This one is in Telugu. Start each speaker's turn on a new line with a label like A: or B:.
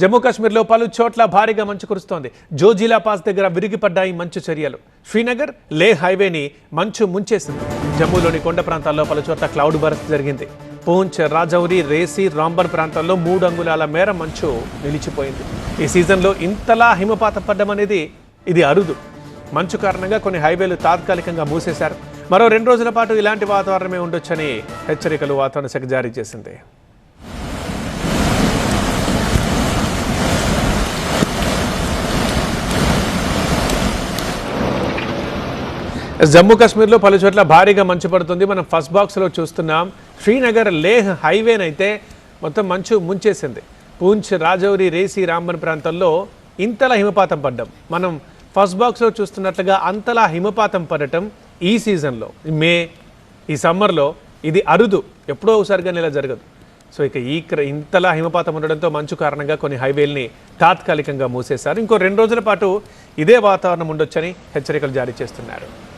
A: జమ్మూ కాశ్మీర్లో పలు చోట్ల భారీగా మంచు కురుస్తోంది. జోజిలా పాస్ దగ్గర విరిగిపడ్డాయి మంచు చర్యలు. శ్రీనగర్ లే హైవేని మంచు ముంచేసింది. జమ్మూలోని కొండ ప్రాంతాల్లో పలు చోట్ల క్లౌడ్ బరస్ట్ జరిగింది. పూంచ్ రాజౌరి రేసి రాంబన్ ప్రాంతాల్లో మూడు అంగుళాల మేర మంచు నిలిచిపోయింది. ఈ సీజన్లో ఇంతలా హిమపాతం పడ్డం అనేది ఇది అరుదు. మంచు కారణంగా కొన్ని హైవేలు తాత్కాలికంగా మూసేశారు. మరో రెండు రోజుల పాటు ఇలాంటి వాతావరణమే ఉండొచ్చని హెచ్చరికలు వాతావరణ శాఖ జారీ చేసింది. జమ్మూ కాశ్మీర్లో పలు చోట్ల భారీగా మంచు పడుతుంది. మనం ఫస్ట్ బాక్స్లో చూస్తున్నాం. శ్రీనగర్ లేహ్ హైవేనైతే మొత్తం మంచు ముంచేసింది. పూంచ్ రాజౌరి రేసి రాంబన్ ప్రాంతంలో ఇంతలా హిమపాతం పడ్డం. మనం ఫస్ట్ బాక్స్లో చూస్తున్నట్లుగా అంతలా హిమపాతం పడటం ఈ సీజన్లో. మే ఈ సమ్మర్లో ఇది అరుదు. ఎప్పుడో ఒకసారిగా ఇలా జరగదు. సో ఇక ఈ ఇంతలా హిమపాతం ఉండడంతో మంచు కారణంగా కొన్ని హైవేల్ని తాత్కాలికంగా మూసేశారు. ఇంకో రెండు రోజుల పాటు ఇదే వాతావరణం ఉండొచ్చని హెచ్చరికలు జారీ చేస్తున్నారు.